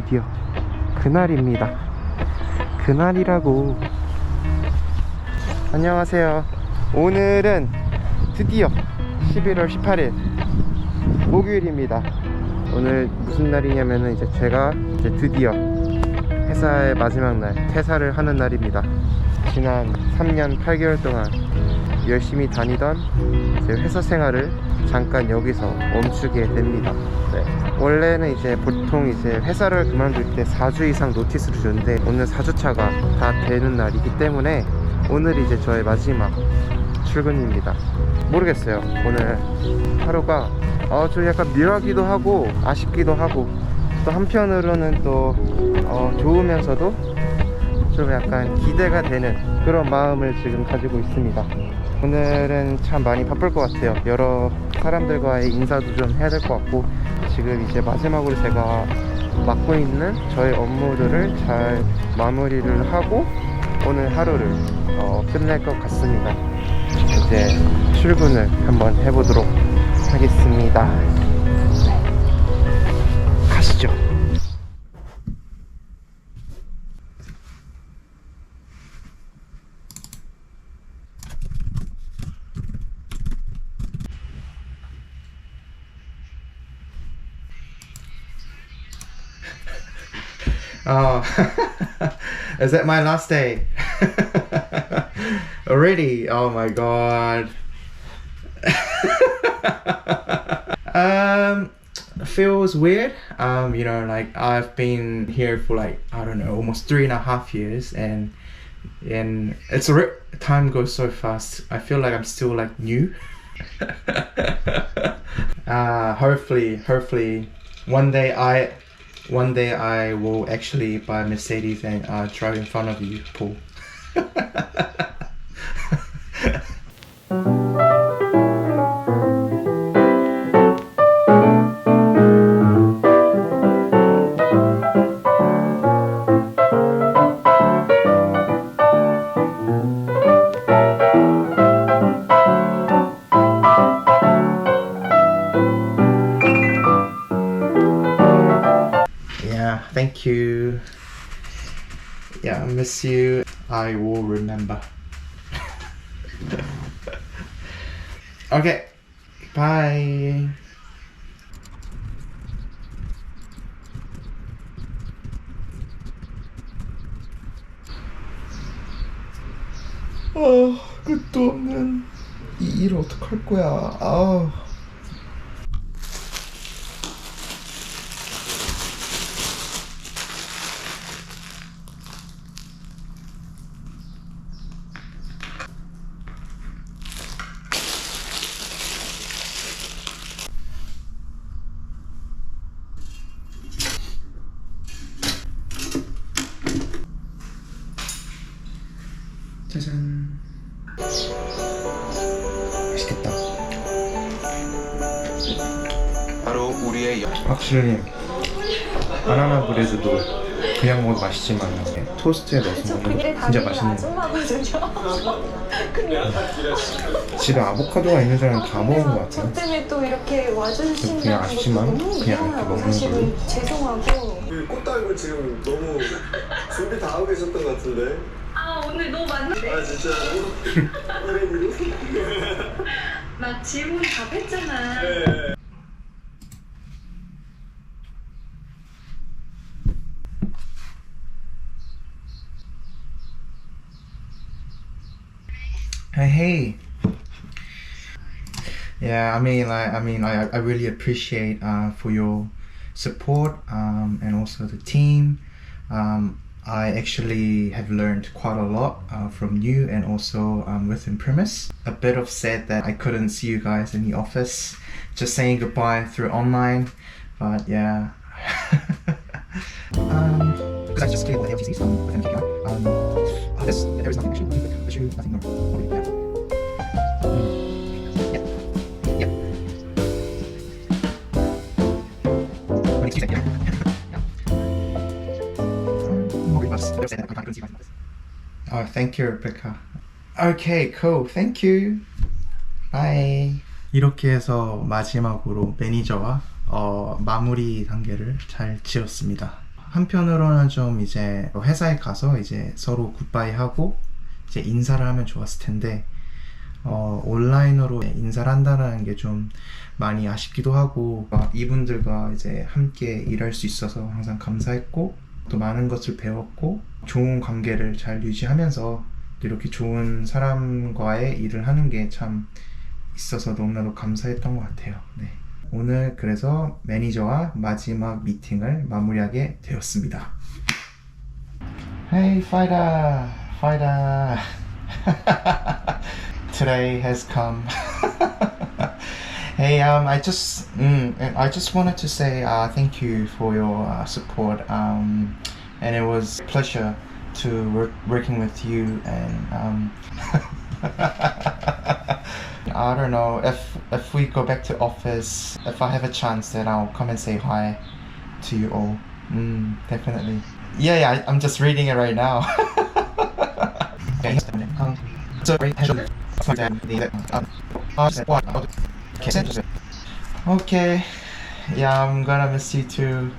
드디어 그날입니다. 그날이라고. 안녕하세요. 오늘은 드디어 11월 18일 목요일입니다. 오늘 무슨 날이냐면은 이제 제가 이제 드디어 회사의 마지막 날 퇴사를 하는 날입니다. 지난 3년 8개월 동안 열심히 다니던 제 회사 생활을 잠깐 여기서 멈추게 됩니다. 네. 원래는 이제 보통 이제 회사를 그만둘 때 4주 이상 노티스를 주는데 오늘 4주차가 다 되는 날이기 때문에 오늘 이제 저의 마지막 출근입니다. 모르겠어요. 오늘 하루가 어, 좀 약간 묘하기도 하고 아쉽기도 하고 또 한편으로는 또 어, 좋으면서도 좀 약간 기대가 되는 그런 마음을 지금 가지고 있습니다. 오늘은 참 많이 바쁠 것 같아요. 여러 사람들과의 인사도 좀 해야 될 것 같고 지금 이제 마지막으로 제가 맡고 있는 저의 업무들을 잘 마무리를 하고 오늘 하루를 어, 끝낼 것 같습니다. 이제 출근을 한번 해보도록 하겠습니다. Oh, is that my last day? Already? Oh my god. um, feels weird. Um, you know, like I've been here for like I don't know, almost three and a half years, and and it's a re- time goes so fast. I feel like I'm still like new. uh, hopefully, hopefully, one day I one day I will actually buy a Mercedes and uh, drive in front of you, Paul. you. Yeah, I miss you. I will remember. okay, bye. 아, 끝도 없는 이 일 어떡할 거야. 아. 짜잔. 맛있겠다. 바로 우리의 여... 확실히 바나나 브레드도 그냥 먹어도 맛있지만 토스트에 넣어서 먹는 게 진짜 맛있는 거 집에 아보카도가 있는 사람은 다 먹은 것저 같아요 때문에 또 이렇게 와주신다고 그냥 아쉽지만 너무 그냥 이렇게 먹는 사실은 죄송하고 꽃 달고 지금 너무 준비 다 하고 계셨던 것 같은데. 아 오늘 너무 많은데 아 진짜로? 이름으로? 나 질문 답했잖아 Hey, hey. Yeah, I mean, like, I mean, I, I really appreciate uh, for your support um, and also the team. Um, I actually have learned quite a lot uh, from you and also um, within Premise. A bit of sad that I couldn't see you guys in the office, just saying goodbye through online, but yeah. um, because I just cleared the LTCs um, within KPI. Um, oh, there's, there is nothing actually, nothing, nothing, nothing, nothing, nothing, thank you, Rebecca. Okay, cool. Thank you. Bye. 이렇게 해서 마지막으로 매니저와 어, 마무리 단계를 잘 지었습니다. 한편으로는 좀 이제 회사에 가서 이제 서로 굿바이 하고 이제 인사를 하면 좋았을 텐데 어, 온라인으로 인사를 한다는 게 좀 많이 아쉽기도 하고 어, 이분들과 이제 함께 일할 수 있어서 항상 감사했고 또 많은 것을 배웠고 좋은 관계를 잘 유지하면서 이렇게 좋은 사람과의 일을 하는 게 참 있어서 너무나도 감사했던 것 같아요. 네. 오늘 그래서 매니저와 마지막 미팅을 마무리하게 되었습니다. Hey, Fighter, Fighter. Today has come. hey, um, I just, mm, I just wanted to say uh, thank you for your uh, support. Um, and it was a pleasure to work working with you. And um, I don't know if if we go back to office, if I have a chance, then I'll come and say hi to you all. Mm, definitely. Yeah, yeah. I'm just reading it right now. Okay. Yeah, I'm gonna miss you too.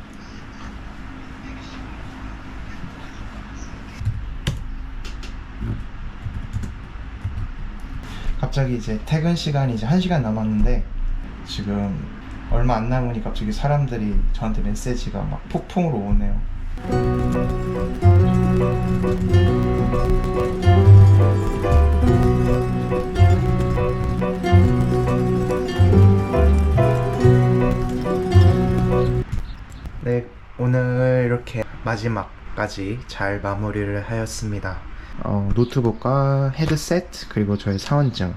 갑자기 이제 퇴근 시간이 이제 1시간 남았는데 지금 얼마 안 남으니 갑자기 사람들이 저한테 메시지가 막 폭풍으로 오네요. 이렇게 마지막까지 잘 마무리를 하였습니다. 어, 노트북과 헤드셋 그리고 저의 사원증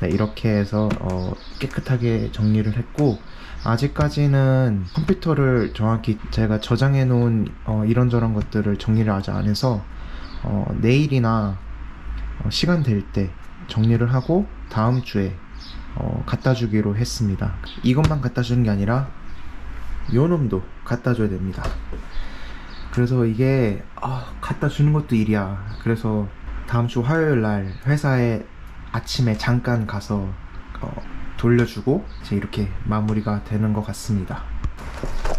네, 이렇게 해서 어, 깨끗하게 정리를 했고 아직까지는 컴퓨터를 정확히 제가 저장해 놓은 어, 이런저런 것들을 정리를 아직 안 해서 어, 내일이나 어, 시간 될 때 정리를 하고 다음 주에 어, 갖다 주기로 했습니다. 이것만 갖다 주는 게 아니라 요 놈도 갖다 줘야 됩니다. 그래서 이게 아, 갖다 주는 것도 일이야. 그래서 다음 주 화요일 날 회사에 아침에 잠깐 가서 어, 돌려주고 이제 이렇게 마무리가 되는 것 같습니다.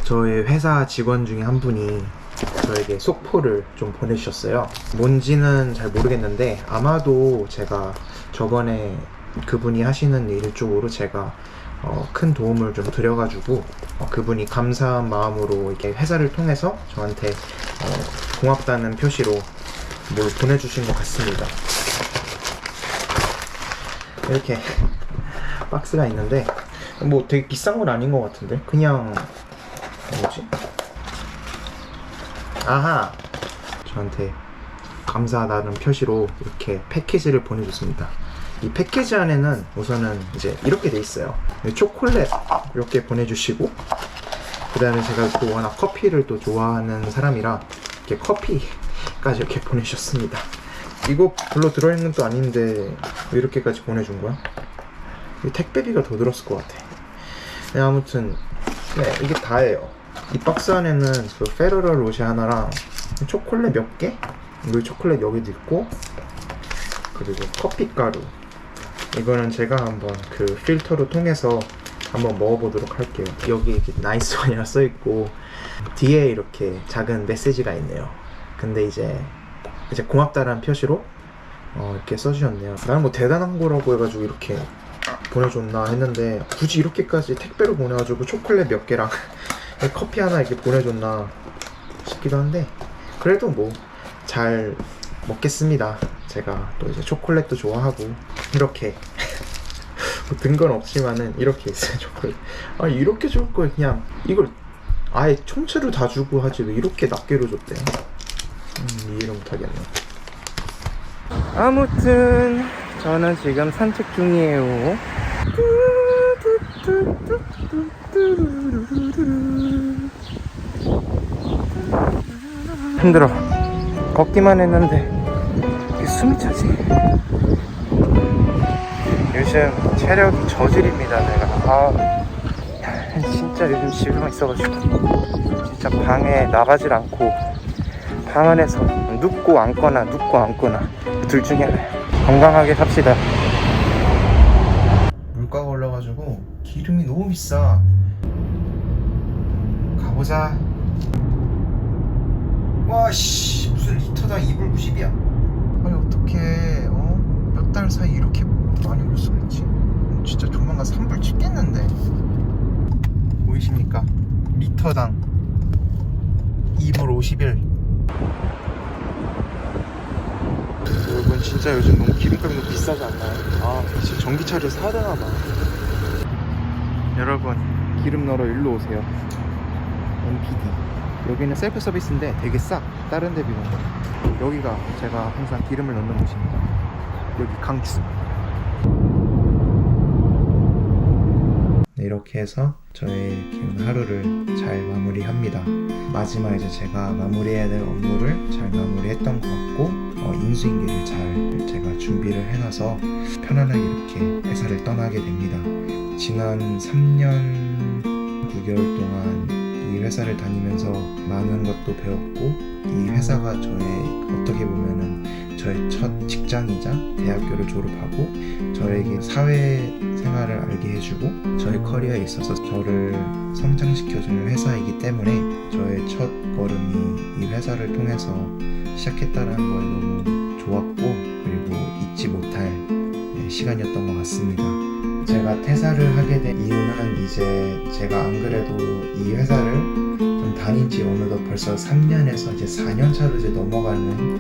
저의 회사 직원 중에 한 분이 저에게 속포를 좀 보내주셨어요. 뭔지는 잘 모르겠는데 아마도 제가 저번에 그분이 하시는 일 쪽으로 제가 어, 큰 도움을 좀 드려가지고 어, 그분이 감사한 마음으로 이렇게 회사를 통해서 저한테 어, 고맙다는 표시로 뭘 보내주신 것 같습니다. 이렇게 박스가 있는데 뭐 되게 비싼 건 아닌 것 같은데 그냥 뭐지? 아하 저한테 감사하다는 표시로 이렇게 패키지를 보내줬습니다. 이 패키지 안에는 우선은 이제 이렇게 돼 있어요. 초콜릿 이렇게 보내주시고 그 다음에 제가 또 워낙 커피를 또 좋아하는 사람이라 이렇게 커피까지 이렇게 보내주셨습니다. 이거 별로 들어있는 것도 아닌데 왜 이렇게까지 보내준 거야? 이 택배비가 더 들었을 것 같아. 네, 아무튼 네 이게 다예요. 이 박스 안에는 그 페러럴 로시 하나랑 초콜릿 몇 개? 이거 초콜릿 여기도 있고 그리고 커피 가루 이거는 제가 한번 그 필터로 통해서 한번 먹어보도록 할게요. 여기 이렇게 나이스 원이라 써있고 뒤에 이렇게 작은 메시지가 있네요. 근데 이제 이제 고맙다라는 표시로 어, 이렇게 써주셨네요. 나는 뭐 대단한 거라고 해가지고 이렇게 보내줬나 했는데 굳이 이렇게까지 택배로 보내가지고 초콜릿 몇 개랑 커피 하나 이렇게 보내줬나 싶기도 한데 그래도 뭐 잘 먹겠습니다. 제가 또 이제 초콜릿도 좋아하고 이렇게 뭐든건 없지만은 이렇게 있어요 초콜릿. 아 이렇게 줄 걸 그냥 이걸 아예 총체로 다 주고 하지 왜 이렇게 낱개로 줬대? 음, 이해를 못하겠네. 아무튼 저는 지금 산책 중이에요. 힘들어. 걷기만 했는데 숨이 차지. 요즘 체력이 저질입니다. 내가 아 진짜 요즘 집에만 있어가지고 진짜 방에 나가질 않고 방 안에서 눕고 앉거나 눕고 앉거나 둘 중에 건강하게 삽시다 물가가 올라가지고 기름이 너무 비싸 가보자. 와씨 무슨 리터당 2불 90이야? 아니 어떻게 어? 몇 달 사이 이렇게 많이 올 수가 있지? 진짜 조만간 3불 찍겠는데. 보이십니까? 리터당 2불 51. 여러분 진짜 요즘 너무 기름값이 너무 비싸지 않나요? 아 진짜 전기차를 사야 되나봐 여러분 기름 넣으러 일로 오세요 NPD 여기는 셀프 서비스인데 되게 싸 다른 데 비교는 여기가 제가 항상 기름을 넣는 곳입니다 여기 강추 이렇게 해서 저의 긴 하루를 잘 마무리합니다 마지막 이제 제가 마무리해야 될 업무를 잘 마무리했던 것 같고 어, 인수인계를 잘 제가 준비를 해놔서 편안하게 이렇게 회사를 떠나게 됩니다. 지난 3년 9개월 동안 이 회사를 다니면서 많은 것도 배웠고 이 회사가 저의 어떻게 보면은 저의 첫 직장이자 대학교를 졸업하고 저에게 사회 생활을 알게 해주고 저의 커리어에 있어서 저를 성장시켜주는 회사이기 때문에 저의 첫 걸음이 이 회사를 통해서 시작했다는 거에 너무 좋았고 그리고 잊지 못할 네, 시간이었던 것 같습니다. 제가 퇴사를 하게 된 이유는 이제 제가 안 그래도 이 회사를 좀 다닌 지 어느덧 벌써 3년에서 이제 4년 차로 이제 넘어가는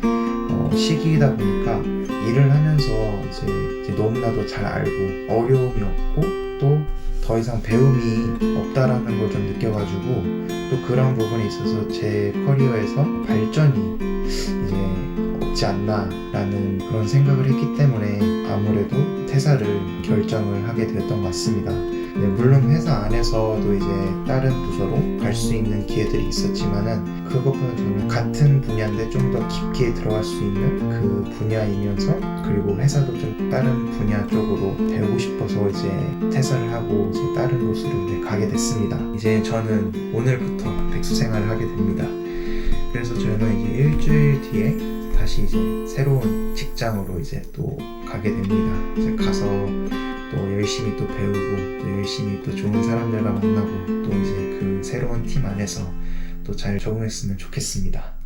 어, 시기이다 보니까 일을 하면서 이제, 이제 너무나도 잘 알고 어려움이 없고 또 더 이상 배움이 없다라는 걸 좀 느껴가지고 또 그런 부분에 있어서 제 커리어에서 발전이 없지 않나라는 그런 생각을 했기 때문에 아무래도 퇴사를 결정을 하게 되었던 것 같습니다. 네, 물론 회사 안에서도 이제 다른 부서로 갈 수 있는 기회들이 있었지만은 그것보다 저는 같은 분야인데 좀 더 깊게 들어갈 수 있는 그 분야이면서 그리고 회사도 좀 다른 분야 쪽으로 배우고 싶어서 이제 퇴사를 하고 이제 다른 곳으로 이제 가게 됐습니다. 이제 저는 오늘부터 백수 생활을 하게 됩니다. 그래서 저는 이제 일주일 뒤에 다시 이제 새로운 직장으로 이제 또 가게 됩니다. 이제 가서 또 열심히 또 배우고 또 열심히 또 좋은 사람들과 만나고 또 이제 그 새로운 팀 안에서 또 잘 적응했으면 좋겠습니다.